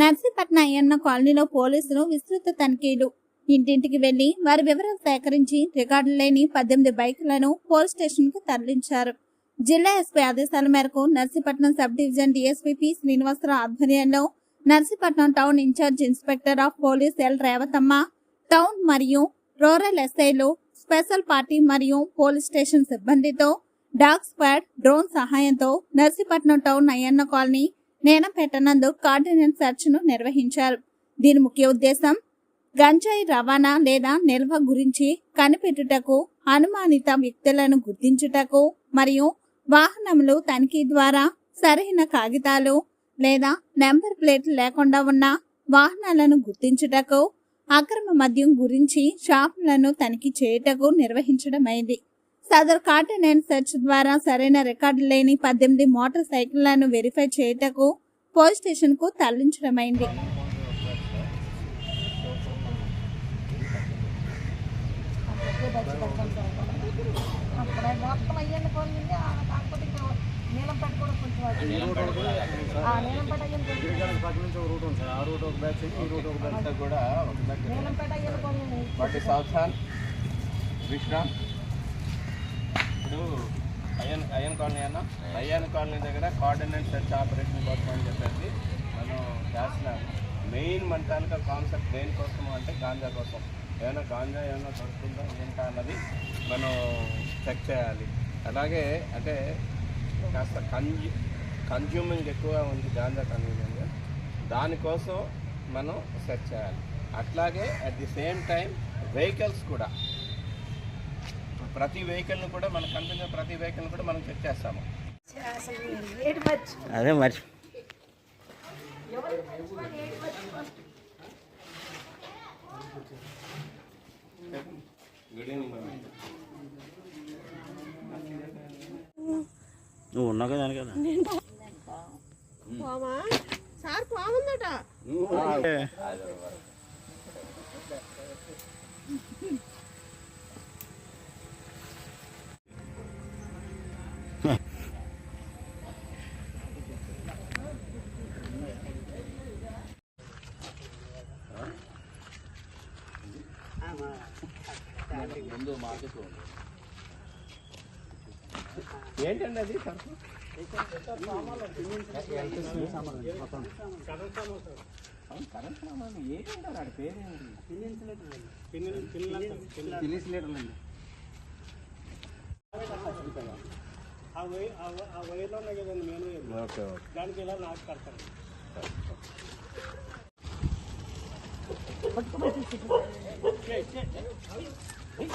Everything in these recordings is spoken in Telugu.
నర్సీపట్న అయ్యన్న కాలనీలో పోలీసులు విస్తృత తనిఖీలు. ఇంటింటికి వెళ్ళి వారి వివరాలు సేకరించి రికార్డు లేని పద్దెనిమిది బైకులను పోలీస్ స్టేషన్కు తరలించారు. జిల్లా ఎస్పీ ఆదేశాల మేరకు Narsipatnam subdivision DSP P Srinivasarao ఆధ్వర్యంలో Narsipatnam town incharge inspector of police L. Revathamma town మరియు రూరల్ ఎస్ఐలు స్పెషల్ పార్టీ మరియు పోలీస్ స్టేషన్ సిబ్బందితో డాగ్ స్క్వాడ్ డ్రోన్ సహాయంతో నర్సీపట్నం టౌన్ అయ్యన్న కాలనీ నేనంపేట నందు కార్డినెంట్ సెర్చ్ను నిర్వహించారు. దీని ముఖ్య ఉద్దేశం గంజాయి రవాణా లేదా నిల్వ గురించి కనిపెట్టుటకు అనుమానిత వ్యక్తులను గుర్తించుటకు మరియు వాహనములు తనిఖీ ద్వారా సరైన కాగితాలు లేదా నెంబర్ ప్లేట్లు లేకుండా ఉన్న వాహనాలను గుర్తించుటకు అక్రమ మద్యం గురించి షాపులను తనిఖీ చేయుటకు నిర్వహించడమైంది. సదరు కార్డినెంట్ సెర్చ్ ద్వారా సరైన రికార్డు లేని పద్దెనిమిది మోటార్ సైకిళ్ళను వెరిఫై చేయుటకు పోలీస్ స్టేషన్కు తరలించడమైంది కూడా కాలనీ అన్న. అయ్యాన్ కాలనీ దగ్గర కోఆర్డినేట్ సెర్చ్ ఆపరేషన్ కోసం అని చెప్పేసి మనం చేస్తున్నాం మెయిన్ మన తాలూకా కాన్సెప్ట్ దేనికోసం అంటే గాంజా కోసం. ఏమైనా గాంజా ఏమైనా దొరుకుతుందా ఏంటా అన్నది మనం చెక్ చేయాలి. అలాగే అంటే కాస్త కన్జ్యూ కన్జ్యూమింగ్ ఎక్కువగా ఉంది గాంజా కన్జ్యూమింగ్ దానికోసం మనం సెర్చ్ చేయాలి. అట్లాగే at the same time vehicles కూడా. ప్రతి వెహికల్ని కూడా మనకు కనిపించిన ప్రతి వెహికల్ని కూడా మనం చెక్ చేస్తాము. అదే మరి గుడ్ ఈవినింగ్ నువ్వు ఉన్నావు కదా కదా సార్ బాగుందట ముందు మార్కెట్ ఏంటండి అది? సరుకు కరెంట్ సామాను ఏంటంటారు ఆడి పేరేంటి తెలియట్లేదండి ఓకే ఓకే అందరికీ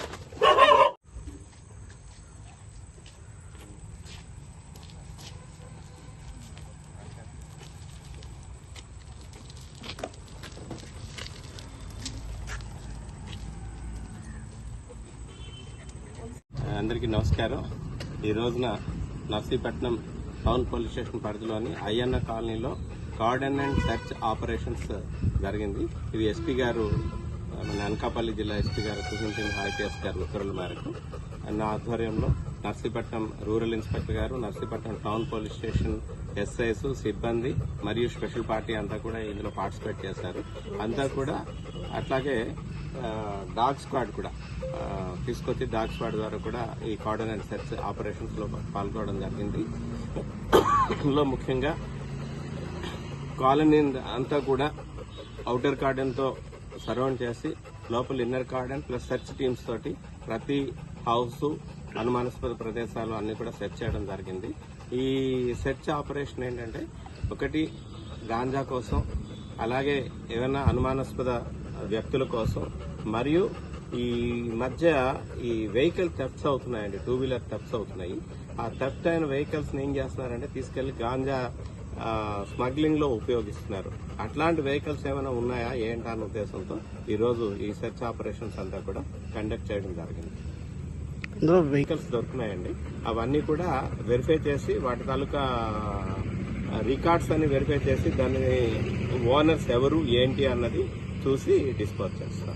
నమస్కారం. ఈ రోజున నర్సీపట్నం టౌన్ పోలీస్ స్టేషన్ పరిధిలోని అయ్యన్న కాలనీలో కోఆర్డినేట్ సెర్చ్ ఆపరేషన్స్ జరిగింది. ఇది ఎస్పీ గారు మన అనకాపల్లి జిల్లా ఎస్పీ గారు సూచించిన ఐపీఎస్ గారి ఉత్తర్వుల మేరకు నా ఆధ్వర్యంలో నర్సీపట్నం రూరల్ ఇన్స్పెక్టర్ గారు Narsipatnam town police station SIs సిబ్బంది మరియు స్పెషల్ పార్టీ అంతా కూడా ఇందులో పార్టిసిపేట్ చేశారు. అంతా కూడా అట్లాగే డాగ్ స్క్వాడ్ కూడా తీసుకొచ్చి డాగ్ స్క్వాడ్ ద్వారా కూడా ఈ కార్డన్ అండ్ సెర్చ్ ఆపరేషన్స్లో పాల్గొనడం జరిగింది. ఇందులో ముఖ్యంగా కాలనీ అంతా కూడా అవుటర్ కార్డన్తో సరౌండ్ చేసి లోపల inner cordon plus search teams తోటి ప్రతి హౌస్ అనుమానాస్పద ప్రదేశాలు అన్ని కూడా సెర్చ్ చేయడం జరిగింది. ఈ సెర్చ్ ఆపరేషన్ ఏంటంటే ఒకటి గాంజా కోసం అలాగే ఏమైనా అనుమానాస్పద వ్యక్తుల కోసం మరియు ఈ మధ్య ఈ వెహికల్ థెఫ్ట్స్ అవుతున్నాయండి టూ వీలర్ థెఫ్ట్స్ అవుతున్నాయి. ఆ థెఫ్ట్ అయిన వెహికల్స్ ఏం చేస్తున్నారంటే తీసుకెళ్ళి గాంజా స్మగ్లింగ్లో ఉపయోగిస్తున్నారు. అట్లాంటి వెహికల్స్ ఏమైనా ఉన్నాయా? ఏంటా అన్న ఉద్దేశంతో ఈ రోజు ఈ సెర్చ్ ఆపరేషన్స్ అంతా కూడా కండక్ట్ చేయడం జరిగింది. ఇందులో వెహికల్స్ దొరుకుతున్నాయండి. అవన్నీ కూడా వెరిఫై చేసి వాటి తాలూకా రికార్డ్స్ అన్ని వెరిఫై చేసి దాని ఓనర్స్ ఎవరు ఏంటి అన్నది చూసి డిస్పోజ్ చేస్తారు.